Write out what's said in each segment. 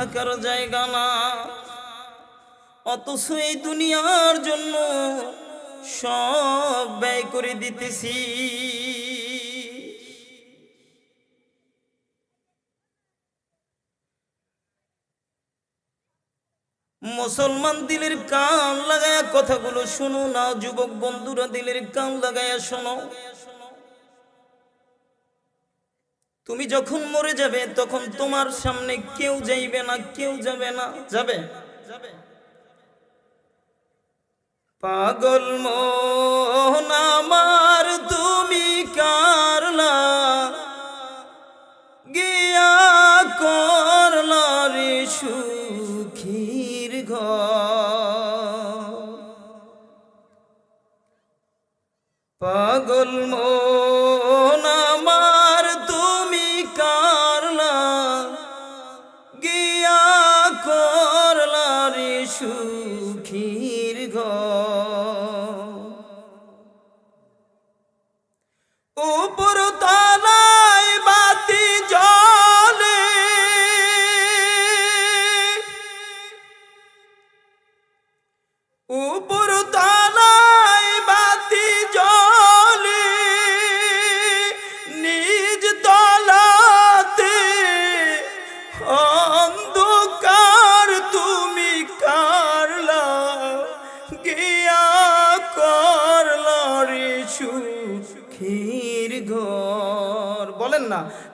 থাকার জায়গা না। অথচ এই দুনিয়ার জন্য সব ব্যয় করে দিতেছি। মুসলমান দিলের কান লাগায়া কথাগুলো শোনো না, যুবক বন্ধুরা দিলের কান লাগায়া শোনো। তুমি যখন মরে যাবে, তখন তোমার সামনে কেউ যাইবে না, কেউ যাবে না। যাবে? পাগল আমার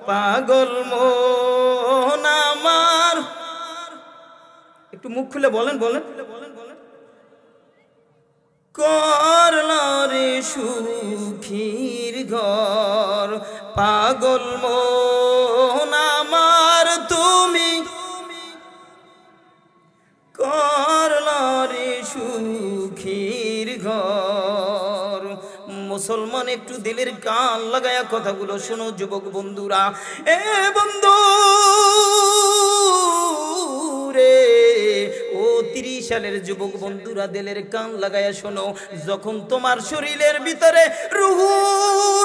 পাগল মন আমার। একটু মুখ খুলে বলেন বলেন। করলা রে সুখীর ঘর পাগল মন মুসলমান একটু দিলের কান লাগায়া কথাগুলো শোনো, যুবক বন্ধুরা। এ বন্ধু রে, ও তিরিশ সালের যুবক বন্ধুরা দিলের কান লাগায়া শোনো। যখন তোমার শরীরের ভিতরে রুহু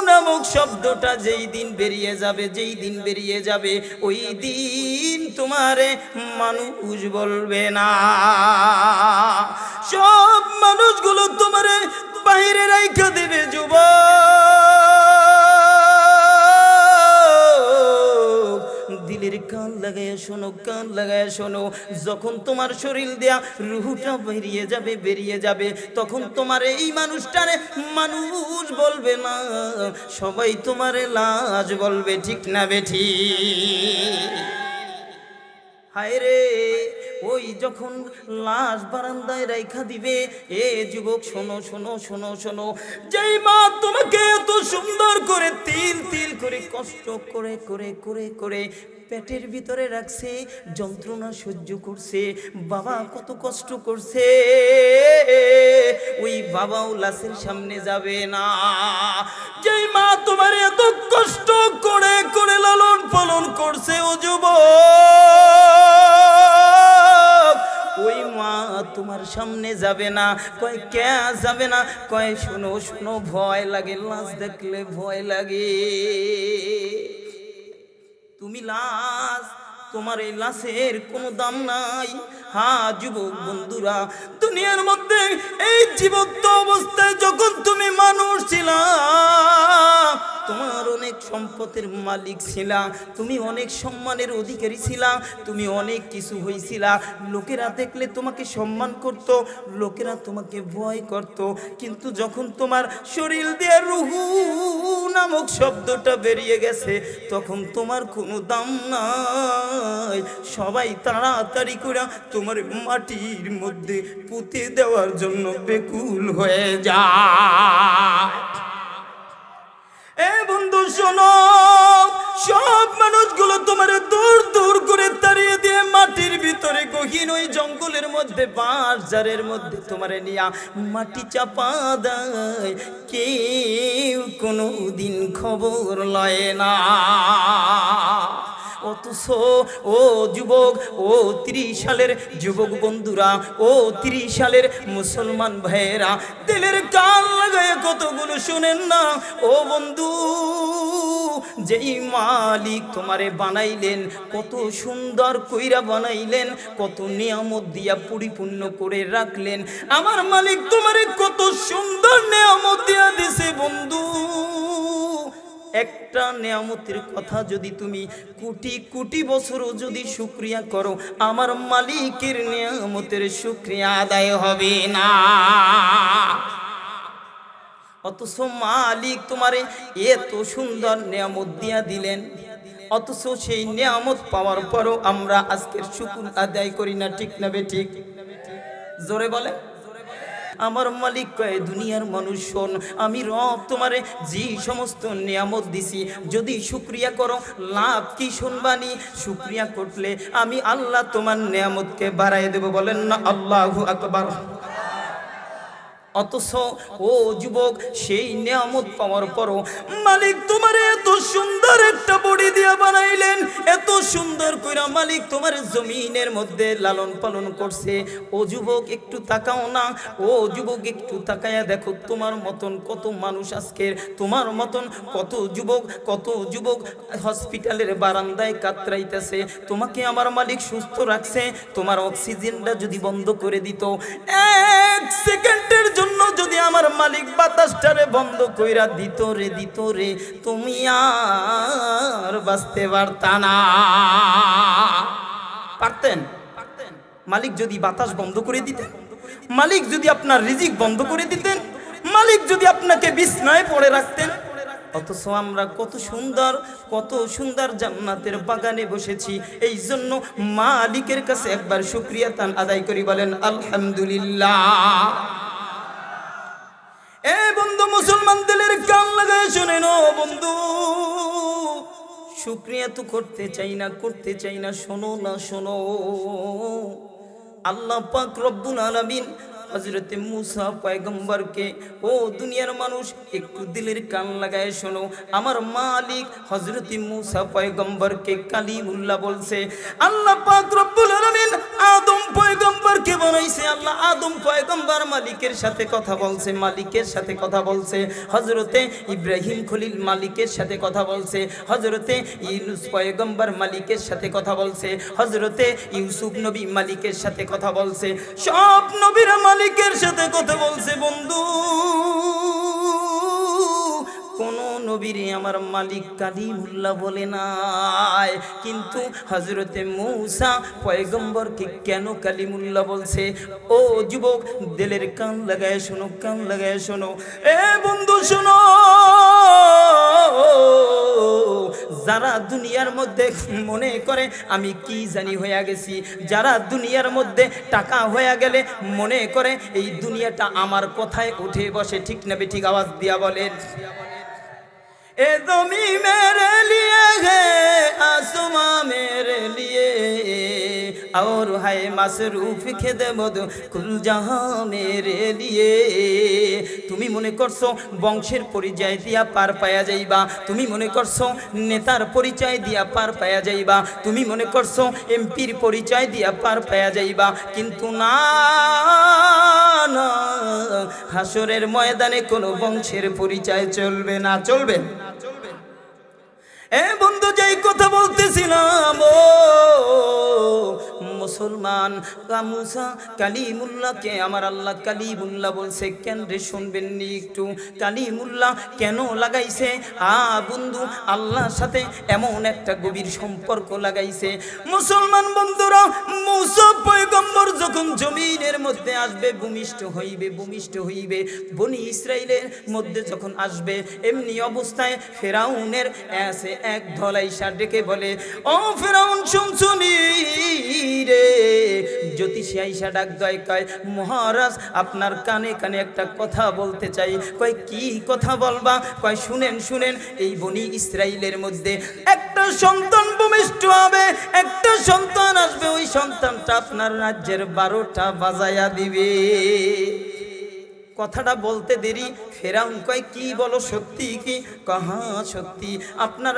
নামক শব্দটা যেই দিন বেরিয়ে যাবে, যেই দিন বেরিয়ে যাবে, ওই দিন তোমারে মানুষ বলবে না। সব মানুষগুলো তোমারে বাইরে রাইখা দেবে যুবক। দিলের কান লাগায় শোনো, কান লাগায় শোনো। যখন তোমার শরীর দেয়া রুহুটা বেরিয়ে যাবে বেরিয়ে যাবে, তখন তোমার এই মানুষটারে মানুষ বলবে না। সবাই তোমারে লাজ বলবে, ঠিক না বেঠি হায় রে! ওই যখন লাশ বারান্দায় রাইখা দিবে, এ যুবক, শোনো শোনো শোনো শোনো। যেই মা তোমাকে এত সুন্দর করে তিল তিল করে, কষ্ট করে করে করে করে পেটের ভিতরে রাখছে, যন্ত্রণা সহ্য করছে, বাবা কত কষ্ট করছে, ওই বাবাও লাশের সামনে যাবে না। যেই মা তোমার এত কষ্ট করে করে লালন পালন করছে, ও যুবক ওই মা, তোমার সামনে যাবে না? কয়, কে যাবে না? কয়, শোনো শোনো, ভয় লাগে, লাশ দেখলে ভয় লাগে। তুমি লাশ, তোমার এই লাশের কোনো দাম নাই। হ্যাঁ যুবক বন্ধুরা, দুনিয়ার মধ্যে এই জীবত্ব অবস্থায় যখন তুমি মানুষ ছিলা, তোমার অনেক সম্পদের মালিক ছিলা, তুমি অনেক সম্মানের অধিকারী ছিলা, তুমি অনেক কিছু হয়েছিলা লোকেরা দেখলে তোমাকে সম্মান করত, লোকেরা তোমাকে ভয় করত। কিন্তু যখন তোমার শরীর দিয়ে রুহু নামক শব্দটা বেরিয়ে গেছে, তখন তোমার কোনো দাম নাই। সবাই তাড়াতাড়ি করে তোমার মাটির মধ্যে পুঁতে দেওয়ার জন্য বেকুল হয়ে যায়। এ বন্ধু, শোনো, সব মানুষগুলো তোমার দূর দূর করে তাড়িয়ে দিয়ে মাটির ভিতরে গহীন ওই জঙ্গলের মধ্যে, বাঁশ জারের মধ্যে তোমারে নিয়া মাটি চাপা দেয়। কেউ কোনো দিন খবর লয় না। অথচ ও যুবক, ও ত্রিশ সালের যুবক বন্ধুরা, ও ত্রিশ সালের মুসলমান ভাইয়েরা, দিলের কান লাগায় কতগুলো শুনেন না? ও বন্ধু, যেই মালিক তোমারে বানাইলেন, কত সুন্দর কইরা বানাইলেন, কত নিয়ামত দিয়া পরিপূর্ণ করে রাখলেন। আমার মালিক তোমারে কত সুন্দর নিয়ামত দিয়া দিছে বন্ধু। একটা নিয়ামতের কথা যদি তুমি কোটি কোটি বছরও যদি শুক্রিয়া করো, আমার মালিকের নিয়ামতের শুক্রিয়া আদায় হবে না। অথচ মালিক তোমারে এত সুন্দর নিয়ামত দিয়া দিলেন। অথচ সেই নিয়ামত পাওয়ার পরও আমরা আজকের শুকুর আদায় করি না, ঠিক না বে ঠিক? জোরে বলে আমার মালিক কয়ে, দুনিয়ার মানুষ শোন, আমি রব তোমারে যে সমস্ত নিয়ামত দিছি, যদি শুক্রিয়া করো, লাভ কি শুনবানি? শুক্রিয়া করলে আমি আল্লাহ তোমার নিয়ামতকে বাড়াই দেব, বলেন না, আল্লাহু আকবার। অথচ ও যুবক, সেই নিয়ামত পাওয়ার পরও মালিক তোমার এত সুন্দর একটা বডি দিয়া বানাইলেন, এত সুন্দর কইরা মালিক তোমার জমিনের মধ্যে লালন পালন করছে। ও যুবক, একটু তাকাও না। ও যুবক, একটু তাকায়া দেখো, তোমার মতন কত মানুষ আজকের, তোমার মতন কত যুবক কত যুবক হসপিটালের বারান্দায় কাতরাইতেছে। তোমাকে আমার মালিক সুস্থ রাখছে, তোমার অক্সিজেনটা যদি বন্ধ করে দিত, এক সেকেন্ডের জন্য যদি আমার মালিক বাতাসটারে বন্ধ কইরা দিত রে দিত রে, তুমি আর বাঁচতে পারতা না। পারতেন? মালিক যদি বাতাস বন্ধ করে দিতেন? মালিক যদি আপনার রিজিক বন্ধ করে দিতেন? মালিক যদি আপনাকে বিছনায় পড়ে রাখতেন? অথচ আমরা কত সুন্দর কত সুন্দর জান্নাতের বাগানে বসেছি। এই জন্য মালিকের কাছে একবার শুক্রিয়া তান আদায় করি, বলেন, আলহামদুলিল্লাহ। বন্ধু মুসলমান দিলের কান লাগায় শুনে নো বন্ধু। শুক্রিয়া তো করতে চাই না, করতে চাই না, শোনো না, শোনো। আল্লাহ পাক রব্বুল আলামিন হজরতে মুসা পয়গম্বরকে, ও দুনিয়ার মানুষ, একটু দিলের কান লাগায় শোনো। আমার মালিক হজরতে মুসা পয়গম্বরকে কালিমুল্লাহ বলছে, আল্লাহ আদম পয়গম্বরকে বানাইছে। আল্লাহ আদম পয়গম্বর মালিকের সাথে কথা বলছে, মালিকের সাথে কথা বলছে। হজরতে ইব্রাহিম খলিল মালিকের সাথে কথা বলছে। হজরতে ইউনুস পয়গম্বর মালিকের সাথে কথা বলছে। হজরতে ইউসুফ নবী মালিকের সাথে কথা বলছে। সব নবীরা মালিকের সাথে কথা বলছে, বন্ধু। কোন নবীরে আমার মালিক কালিমুল্লাহ বলে নাই। কিন্তু হজরতে মৌসা পয়গম্বরকে কেন কালিমুল্লাহ বলছে? ও যুবক, দিলের কান লাগায় শোনো, কান লাগায় শোনো। এ বন্ধু, শোনো। যারা দুনিয়ার মধ্যে মনে করে, আমি কি জানি হয়ে গেছি। যারা দুনিয়ার মধ্যে টাকা হয়ে গেলে মনে করে, এই দুনিয়াটা আমার কথায় উঠে বসে, ঠিক নেবে ঠিক আওয়াজ দিয়া বলেন। এ জমি মেরে লিয়ে হে আসুমা মেরে লিয়ে। और है मसरूफ खेदमद कुल जहां मेरे लिए তুমি মনে করছো বংশের পরিচয় দিয়া পার পায়া যাইবা তুমি মনে করছো নেতার পরিচয় দিয়া পার পায়া যাইবা তুমি মনে করছো এমপির পরিচয় দিয়া পার পায়া যাইবা কিন্তু না না হাসরের ময়দানে কোনো বংশের পরিচয় চলবে না চলবে এ বন্ধু যেই কথা বলতেছিলাম ও মুসলমান। গামুসা কালিমুল্লাহকে আমার আল্লাহ কালিমুল্লাহ বলছে, কেন রে শুনবেন নি একটু? কালিমুল্লাহ কেন লাগাইছে? আ বন্ধু, আল্লাহর সাথে এমন একটা গভীর সম্পর্ক লাগাইছে। মুসলমান বন্ধুরা, মুসা পয়গম্বর যখন জমিনের মধ্যে আসবে, ভূমিষ্ঠ হইবে ভূমিষ্ঠ হইবে। বনি ইসরায়েলের মধ্যে যখন আসবে, এমনি অবস্থায় ফেরাউনের এক ধলাইসা ডেকে বলে, ও ফেরাউন শুনছুনি রে। জ্যোতিষী আইসা ডাক দয়, কয়, মহারাজ, আপনার কানে কানে একটা কথা বলতে চাই। কয়, কি কথা বলবা? কয়, শুনেন শুনেন, এই বনি ইসরায়েলের মধ্যে একটা সন্তান ভূমিষ্ঠ হবে। একটা সন্তান আসবে, ওই সন্তানটা আপনার রাজ্যের বারোটা বাজায়া দিবে। কথাটা বলতে দেরি। ফেরাউন কয়, কি বলো, সত্যি কি? কাহা সত্যি। আপনার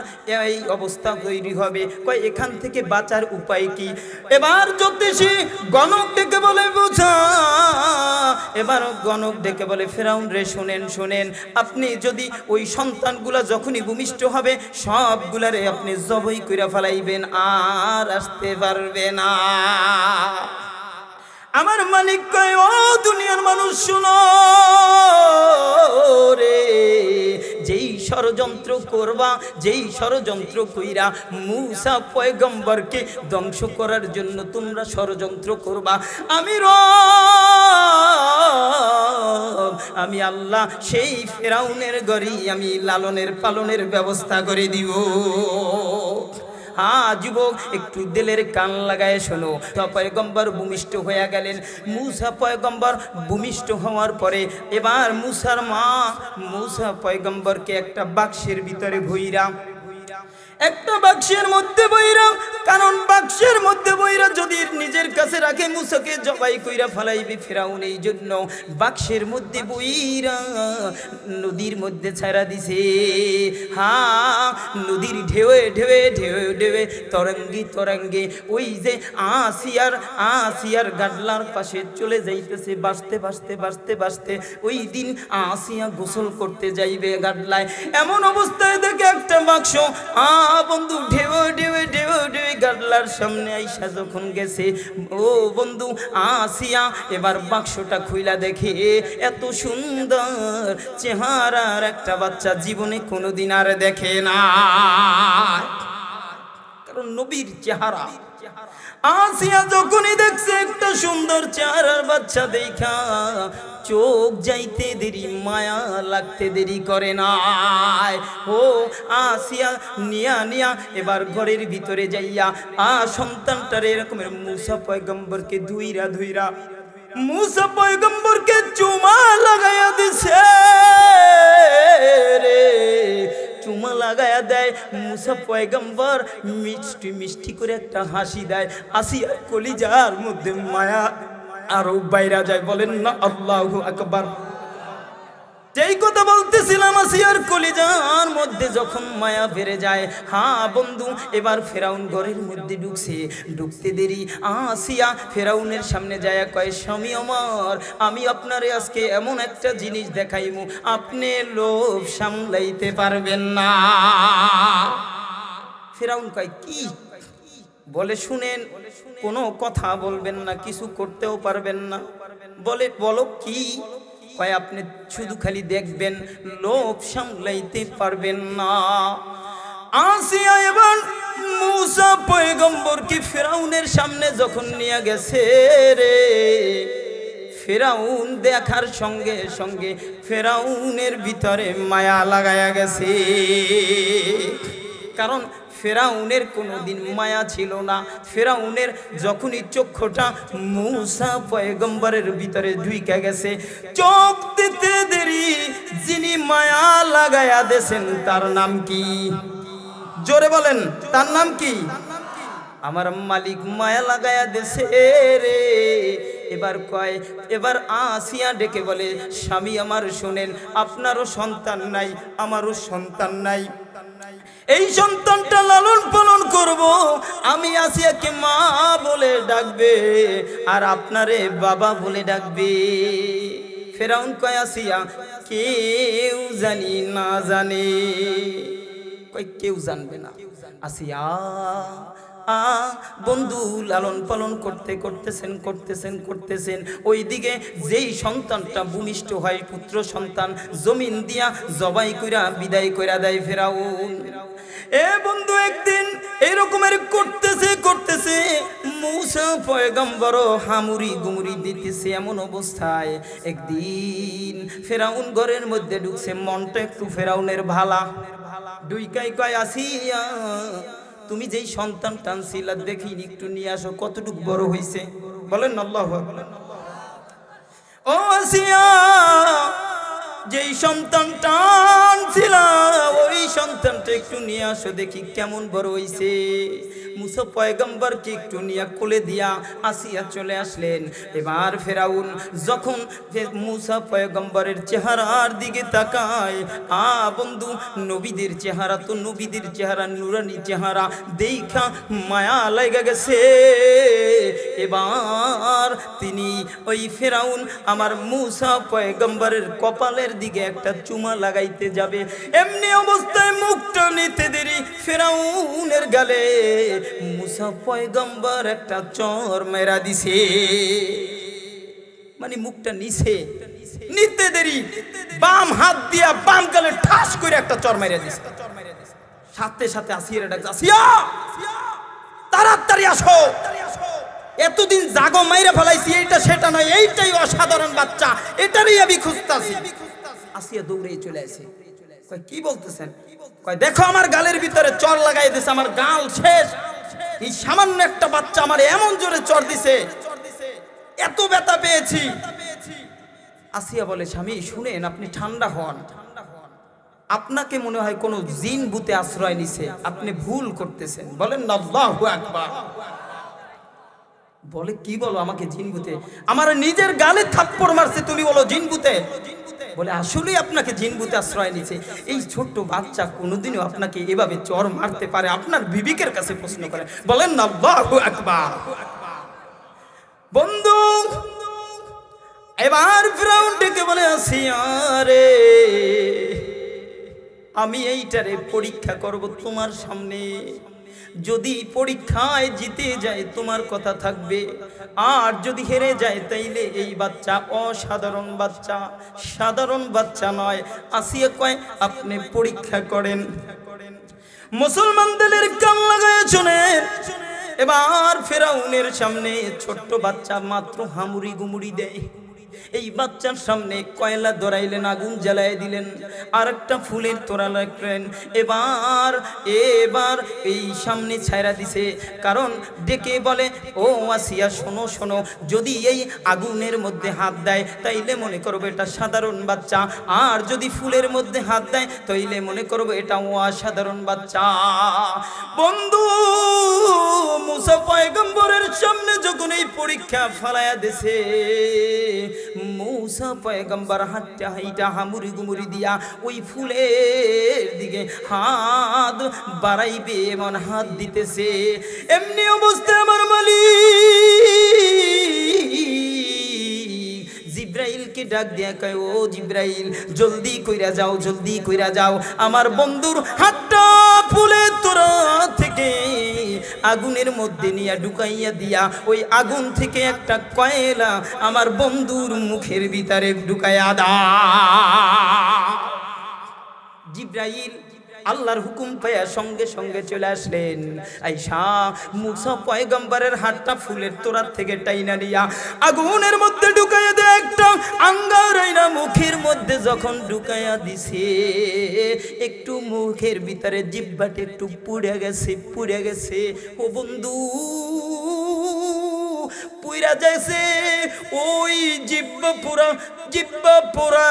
এই অবস্থা তৈরি হবে। কয়, এখান থেকে বাঁচার উপায় কি? এবার জ্যোতিষী গণক ডেকে বলে, বুঝা। এবার গণক ডেকে বলে, ফেরাউন রে, শোনেন শোনেন। আপনি যদি ওই সন্তানগুলা যখনই ভূমিষ্ঠ হবে, সবগুলারে আপনি জবই কইরা ফেলাইবেন, আর আসতে পারবে না। আমার মালিক কয়, ও দুনিয়ার মানুষ, শুনো রে। যেই ষড়যন্ত্র করবা, যেই ষড়যন্ত্র কইরা মুসা পয়গম্বরকে ধ্বংস করার জন্য তোমরা ষড়যন্ত্র করবা। আমি র আমি আল্লাহ, সেই ফেরাউনের গড়ি আমি লালনের পালনের ব্যবস্থা করে দিব। হ্যাঁ যুবক, একটু দিলের কান লাগায় শোনো। পয়গম্বর ভূমিষ্ঠ হয়ে গেলেন। মুসা পয়গম্বর ভূমিষ্ঠ হওয়ার পরে এবার মুসার মা, মুসা পয়গম্বরকে একটা বাক্সের ভিতরে ভইরা একটা বাক্সের মধ্যে বইরা, কারণ বাক্সের মধ্যে বইরা যদি নিজের কাছে রাখে, মুসাকে জবাই কইরা ফেলাইবে ফেরাউন এই জন্য। বাক্সের মধ্যে বইরা নদীর মধ্যে ছাড়া দিছে। হা, নদীর ঢেউয়ে ঢেউয়ে ঢেউয়ে ঢেউয়ে তরঙ্গি তরঙ্গে ওই যে আসিয়ার আসিয়ার গাডলার পাশে চলে যাইতেছে। বাঁচতে বাঁচতে বাঁচতে বাঁচতে ওই দিন আসিয়া গোসল করতে যাইবে গাডলায়। এমন অবস্থায় দেখে একটা বাক্স, আ বন্ধু, ঢেউ ঢেউ ঢেউ ঢেউ, গাডলার সামনে আইসা যখন গেছে, ও বন্ধু, আসিয়া এবার বাক্সটা খুইলা দেখে, এত সুন্দর চেহারার একটা বাচ্চা জীবনে কোনোদিন আর দেখে না। কারণ নবীর চেহারা। আসিয়া যখনই দেখছে একটা সুন্দর চেহারার বাচ্চা দেখা চোখ যাইতে দেরি, মায়া লাগতে দেরি করে নাই। ও আসিয়া, নিয়া নিয়া, এবার ঘরের ভিতরে যাইয়া, আ সন্তানটার এরকমের মুসা পয়গম্বরকে ধুইরা ধুইরা, মুসা পয়গম্বরকে চুমা লাগাইয়া দিছে রে। চুমা লাগায়া দেয়, মুসা পয়গম্বর মিষ্টি মিষ্টি করে একটা হাসি দেয়, আসিয়া কলিজার মধ্যে মায়া আরও বাইরা যায় বলেন না, আল্লাহ আকবার। যেই কথা বলতেছিলাম, আসিয়ার কলিজার মধ্যে যখন মায়া বেড়ে যায় হ্যাঁ বন্ধু, এবার ফেরাউন ঘরের মধ্যে ঢুকছে। ঢুকতে দেরি, আসিয়া ফেরাউনের সামনে যায়, কয়, স্বামী আমার, আমি আপনারে আজকে এমন একটা জিনিস দেখাইমু, আপনি লোভ সামলাইতে পারবেন না। ফেরাউন কয়, কি? বলে, শুনেন কোনো কথা বলবেন না, কিছু করতেও পারবেন না। বলে, বলো কি? কয়, আপনি শুধু খালি দেখবেন, লোভ সামলাইতে পারবেন না। আসিয়া এবার মুসা পয়গম্বরকে ফেরাউনের সামনে যখন নিয়ে গেছে রে, ফেরাউন দেখার সঙ্গে সঙ্গে ফেরাউনের ভিতরে মায়া লাগায়া গেছে। কারণ ফেরাউনের কোনোদিন মায়া ছিল না। ফেরাউনের যখনই চক্ষুটা মুসা পয়গম্বরের ভিতরে ঢুইকা গেছে, চোখ দিতে দেরি যিনি মায়া লাগায়া দেছেন তার নাম কি? জোরে বলেন, তার নাম কি? আমার মালিক মায়া লাগায়া দেশে রে। এবার কয়, এবার আসিয়া ডেকে বলে, স্বামী আমার শোনেন, আপনারও সন্তান নাই, আমারও সন্তান নাই। এই সন্তানটা লালন পালন করব। আমি আসিয়াকে মা বলে ডাকবে আর আপনারে বাবা বলে ডাকবে। ফেরাউন কয়, আসিয়া, কেউ জানি না জানে। কয়, কেউ জানবে না। আসিয়া বন্ধু লালন পালন করতে করতেছেন করতেছেন করতেছেন। ওইদিকে যেই সন্তানটা ভূমিষ্ঠ হয়, পুত্র সন্তান, জমিন দিয়া জবাই কইরা বিদায় কইরা দেয় ফেরাউন। এ বন্ধু, একদিন এরকমের করতেছে করতেছে, মৌসা পয়গম্বর হামুরি গুমুরি দিতেছে এমন অবস্থায়। একদিন ফেরাউন ঘরের মধ্যে ঢুকছে, মনটা একটু ফেরাউনের ভালা। দুইকাই কয়, আসিয়া। তুমি যেই সন্তান টানছিলা দেখি একটু নিয়ে আসো, কতটুকু বড় হয়েছে বলেন আল্লাহ ও আসিয়া, যেই সন্তান টান ছিলাম ওই সন্তানটা একটু নিয়ে আসো, দেখি কেমন বড় হইছে। মুসা পয়গম্বরকে একটু নিয়ে কোলে দিয়া আসিয়া চলে আসলেন। এবার ফেরাউন যখন মুসা পয়গম্বরের চেহারার দিকে তাকায়, আ বন্ধু, নবীদের চেহারা তো নবীদের চেহারা, নুরানি চেহারা, দেখা মায়া লেগে গেছে। এবার তিনি ওই ফেরাউন আমার মুসা পয়গম্বরের কপালের দিকে একটা চুমা লাগাইতে যাবে। এমনি অবস্থায় মুখটা নিতে দেরি। ফেরাউনের গালে মুসা পয়গম্বর একটা চর মেরা দিছে। মানে মুখটা নিছে। নিতে দেরি। বাম হাত দিয়া বাম গালে ঠাস করে একটা চর মেরে দিছে। সাথে সাথে আসিয়া ডাকছে আসিয়া, তাড়াতাড়ি আসো। এতদিন জাগো মাইরে ফেলাইছি, এইটা সেটা নয়, এইটাই অসাধারণ বাচ্চা, এটারই আমি খুঁজতাছি। আসিয়া দৌড়ে চলে আসে। কি বলতেছেন? দেখো আমার গালের ভিতরে চর লাগাই দিছে, আমার গাল শেষ। এই সামান্য একটা বাচ্চা আমার এমন জোরে চর দিছে, এত ব্যথা পেয়েছি। আসিয়া বলে, স্বামী, শুনেন, আপনি ঠান্ডা হন। আপনাকে মনে হয় কোনো জিন বুতে আশ্রয় নিছে, আপনি ভুল করতেছেন। বলেন, আল্লাহু আকবার। বলে, কি বলো আমাকে জিন বুতে আমার নিজের গালে থাপ্পড় মারছে, তুমি বলো জিন বুতে বলে, আসলেই আপনাকে জিন বুতে আশ্রয় নিছে এই ছোট্ট বাচ্চা কোনোদিনও আপনাকে এভাবে চর মারতে পারে। আপনার বিবেকের কাছে প্রশ্ন করে। বলেন না আকবার। বন্ধু, এবার ফ্রাউন ডেকে বলে আসি আরে আমি এইটারে পরীক্ষা করব তোমার সামনে। যদি পরীক্ষায় জিতে যায়, তোমার কথা থাকবে। আর যদি হেরে যায়, তাইলে এই বাচ্চা অসাধারণ বাচ্চা, সাধারণ বাচ্চা নয়। আসিয়া কয়, আপনি পরীক্ষা করেন। মুসলমানদের কান লাগায় শোনেন এবার ফেরাউনের সামনে ছোট্ট বাচ্চা মাত্র হামুড়ি গুমুড়ি দেয়। এই বাচ্চার সামনে কয়লা ধরাইলেন, আগুন জ্বালায় দিলেন আর একটা ফুলের তোরা লাগলেন। এবার এবার এই সামনে ছায়রা দিছে, কারণ ডেকে বলে, ও আসিয়া, শোনো শোনো, যদি এই আগুনের মধ্যে হাত দেয়, তাইলে মনে করব এটা সাধারণ বাচ্চা। আর যদি ফুলের মধ্যে হাত দেয়, তাইলে মনে করব এটা ও অসাধারণ বাচ্চা। বন্ধু, মুসা পয়গম্বরের সামনে যখন এই পরীক্ষা ফালায়া দেছে মৌসা পয়গম্বর হাঁটটা হাইটা হামুরি গুমুরি দিয়া ওই ফুলের দিকে হাত বাড়াইবে, এমন হাত দিতেছে। এমনি অবস্থায় আমার মালিক। জিব্রাইলকে ডাক দিয়া কয়, ও জিব্রাইল, জলদি কইরা যাও, জলদি কইরা যাও। আমার বন্ধুর হাতটা ফুলে তোরা আগুনের মধ্যে নিয়ে ঢুকাইয়া দিয়া, ওই আগুন থেকে একটা কয়লা আমার বন্ধুর মুখের ভিতরে ঢুকাইয়া দা জিব্রাইল আল্লাহর হুকুম পাইয়া সঙ্গে সঙ্গে চলে আসলেন। আইসা, মুসা পয়গম্বরের হাতটা ফুলের তোরার থেকে টাইনা নিয়া আগুনের মধ্যে ঢুকাইয়া দেয় একটা আঙ্গারাইনা মুখের মধ্যে যখন ঢুকাইয়া দিছে, একটু মুখের ভিতরে জিব্বাটা একটু পুড়ে গেছে পুড়ে গেছে। ও বন্ধু পুইরা যাইছে, ওই জিব্বা পুরা, জিব্বা পোড়া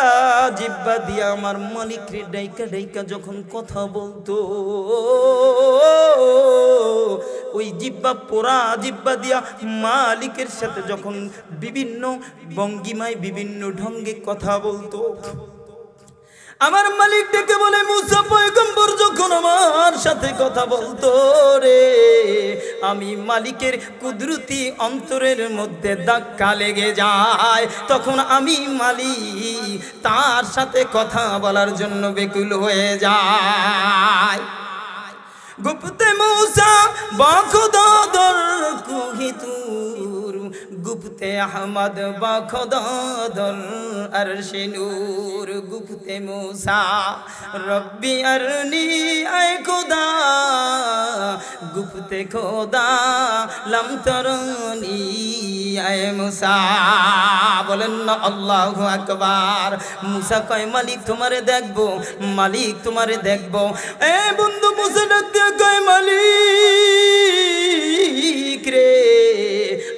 জিব্বা দিয়া আমার মালিক রে ডাইকা ডাইকা যখন কথা বলতো, ওই জিব্বা পোড়া জিব্বা দিয়া মালিকের সাথে যখন বিভিন্ন ভঙ্গিমায়, বিভিন্ন ঢঙ্গে কথা বলতো। আমার মালিক ডেকে বলে, মুসা পয়গম্বর যখন আমার সাথে কথা বলতো রে, আমি মালিকের কুদরতি অন্তরের মধ্যে ধাক্কা লেগে যায়। তখন আমি মালিক, তার সাথে কথা বলার জন্য বেকুল হয়ে যায়। গুপ্তে মৌসা বাখদাদর কুহিতুর গুপ্তে আহমদ বাখদাদর আরশে নূর, গুপ্তে মৌসা, রব্বি আরনি আয় খোদা, গুপ্তে খোদা লম তরনি আয় মুসা। বলেন না, আল্লাহ আকবার। মুসা কয়, মালিক তোমারে দেখব, মালিক তোমারে দেখব। এ বন্ধু মুসা ডাক কয়, মালিক রে।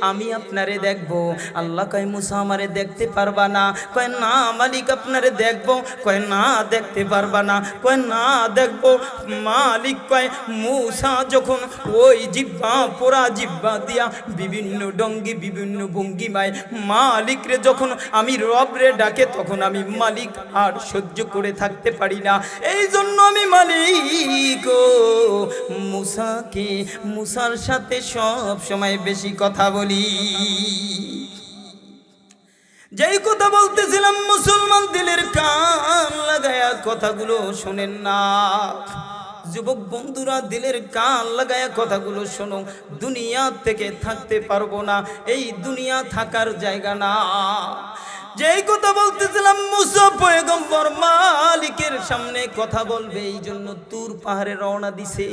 আমি আপনারে দেখব। আল্লাহ কয়, মুসা আমারে দেখতে পারবা না। কয়, না, মালিক আপনারে দেখব। কয়, না, দেখতে পারবা না। কয়, না, দেখব। মালিক কয়, মুসা যখন ওই জিব্বা পোড়া জিব্বা দিয়া বিভিন্ন ডঙ্গি, বিভিন্ন ভঙ্গিমায় মালিকরে যখন আমি রবরে ডাকে, তখন আমি মালিক আর সহ্য করে থাকতে পারি না। এই জন্য আমি মালিক মুসাকে মুসার সাথে সব সময় বেশি কথা বলি। যেই কথা বলতেছিলাম, মুসলমান দিলের কান লাগায়া কথাগুলো শোনেন না। যুবক বন্ধুরা, দিলের কান লাগায়া কথাগুলো শোনো। দুনিয়া থেকে থাকতে পারব না, এই দুনিয়া থাকার জায়গা না। যেই কথা বলতেছিলাম, মুসা পয়গম্বর মালিকের সামনে কথা বলবে এই জন্য তুর পাহাড়ে রওনা দিছে।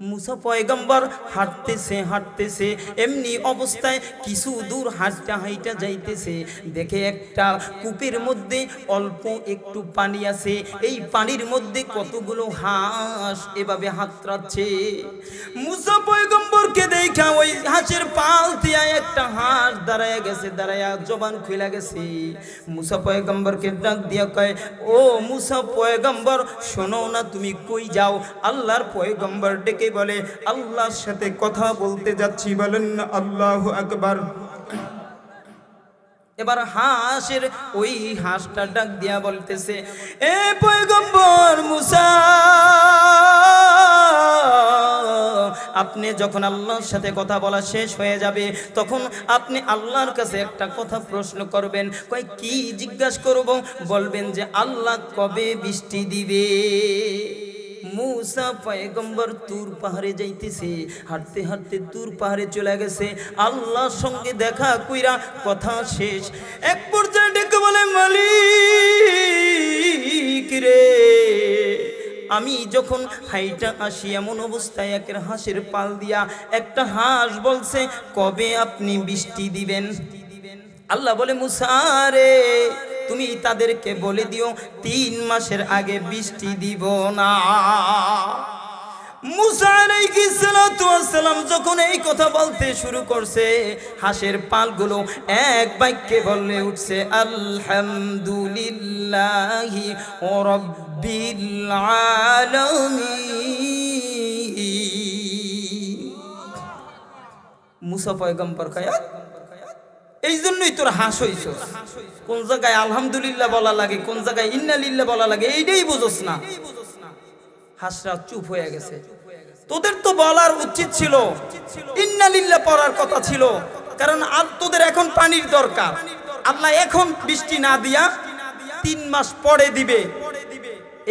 মুসা পয়গম্বর হাঁটতেছে হাঁটতেছে। এমনি অবস্থায় কিছু দূর হাঁটটা হাইটা যাইতেছে। দেখে একটা কূপের মধ্যে অল্প একটু পানি আছে। এই পানির মধ্যে কতগুলো হাঁস এভাবে হাতড়াচ্ছে। মুসা পয়গম্বরকে দেখা ওই হাঁসের পাল দিয়া একটা হাঁস দাঁড়ায় গেছে দাঁড়ায়া জবান খুলে গেছে। মুসা পয়গম্বরকে ডাক দিয়া কয়, ও মুসা পয়গম্বর, শোনো না তুমি কই যাও? আল্লাহর পয়গম্বর ডেকে বলে, আল্লাহর সাথে কথা বলতে যাচ্ছি, বলেন আল্লাহ আকবার। এবার হাঁসের ওই হাঁসটা ডাক দিয়া বলতেছে, এ পয়গম্বর মুসা, আপনি যখন আল্লাহর সাথে কথা বলা শেষ হয়ে যাবে, তখন আপনি আল্লাহর কাছে একটা কথা প্রশ্ন করবেন। কয়, কি জিজ্ঞাসা করব? বলবেন যে, আল্লাহ কবে বৃষ্টি দিবে? মুসা পয়গম্বর তুর পাহাড়ে যাইতেছে, হাঁটতে হাঁটতে তুর পাহাড়ে চলে গেছে। আল্লাহর সঙ্গে দেখা কইরা কথা শেষ। এক পর্যায়ে ডেকে বলে, মালিক রে, আমি যখন হাইটা আসি, এমন অবস্থায় একের হাঁসের পাল দিয়া একটা হাঁস বলছে, কবে আপনি বৃষ্টি দিবেন? আল্লাহ বলে মুসারে তুমি তাদেরকে বলে দিও, তিন মাসের আগে বৃষ্টি দিব না। মুসা আলাইহিস সালাতু যখন এই কথা বলতে শুরু করছে, হাঁসের পালগুলো এক বাক্যে বলে উঠছে, আলহামদুলিল্লাহি রাব্বিল আলামিন। মুসা পয়গম্বর কায়াত এই জন্যই তোর হাঁস হইছ কোন জায়গায় আলহামদুলিল্লাহ বলা লাগে, কোন জায়গায় ইন্নালিল্লাহ বলা লাগে, এইটাই বুঝোস না। হাঁসরা চুপ হয়ে গেছে। তোদের তো বলার উচিত ছিল, ইন্নালিল্লাহ পড়ার কথা ছিল, কারণ আর তোদের এখন পানির দরকার। আল্লাহ এখন বৃষ্টি না দিয়া তিন মাস পরে দিবে।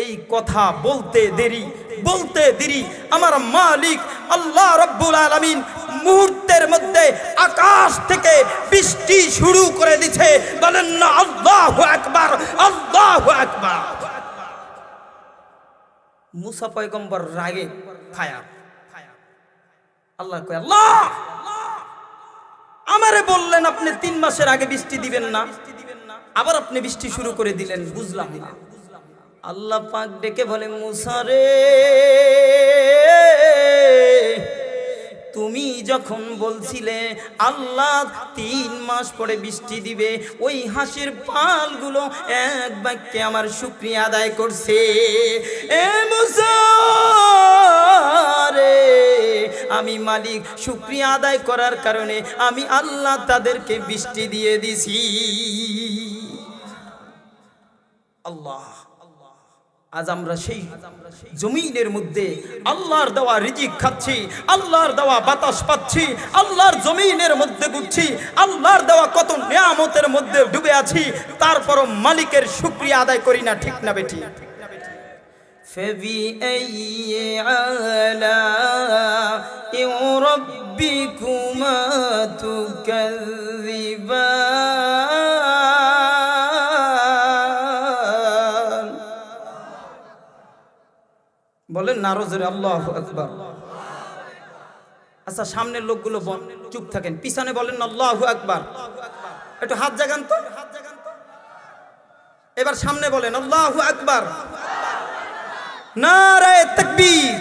এই কথা বলতে দেরি। বলতে দেরি। আমার মালিক আল্লাহ রব্বুল আলামিন মুহূর্তের মধ্যে আকাশ থেকে বৃষ্টি শুরু করে দিছে। বলেন না, আল্লাহু আকবার আল্লাহু আকবার। মুসা পয়গম্বর রাগে ফায়া। আল্লাহ কয়, আল্লাহ! আমারে বললেন আপনি তিন মাসের আগে বৃষ্টি দিবেন না। আবার আপনি বৃষ্টি শুরু করে দিলেন, বুঝলাম না। আল্লাহ পাক ডেকে বলে মুসারে তুমি যখন বলছিলে আল্লাহ তিন মাস পরে বৃষ্টি দিবে, ওই হাঁসের পালগুলো এক বাক্যে আমার শুক্রিয়া আদায় করছে। এ মুসা রে, আমি মালিক শুক্রিয়া আদায় করার কারণে আমি আল্লাহ তাদেরকে বৃষ্টি দিয়ে দিছি। আল্লাহ আজ আমরা সেই জমিনের মধ্যে আল্লাহর দেওয়া রিজিক খাচ্ছি আল্লাহর দেওয়া বাতাস পাচ্ছি আল্লাহর জমিনের মধ্যে ঘুরছি আল্লাহর দেওয়া কত নিয়ামতের মধ্যে ডুবে আছি তারপরও মালিকের শুক্রিয়া আদায় করি না ঠিক না বেটি فبأي آلاء ربكما تكذبان বলেন নারজরে আল্লাহ আকবর। আচ্ছা সামনের লোকগুলো চুপ থাকেন। পিছনে বলেন, আল্লাহ আকবার। একটু হাত জাগান তো। এবার সামনে বলেন, আল্লাহ আকবার। নারায় তাকবীর।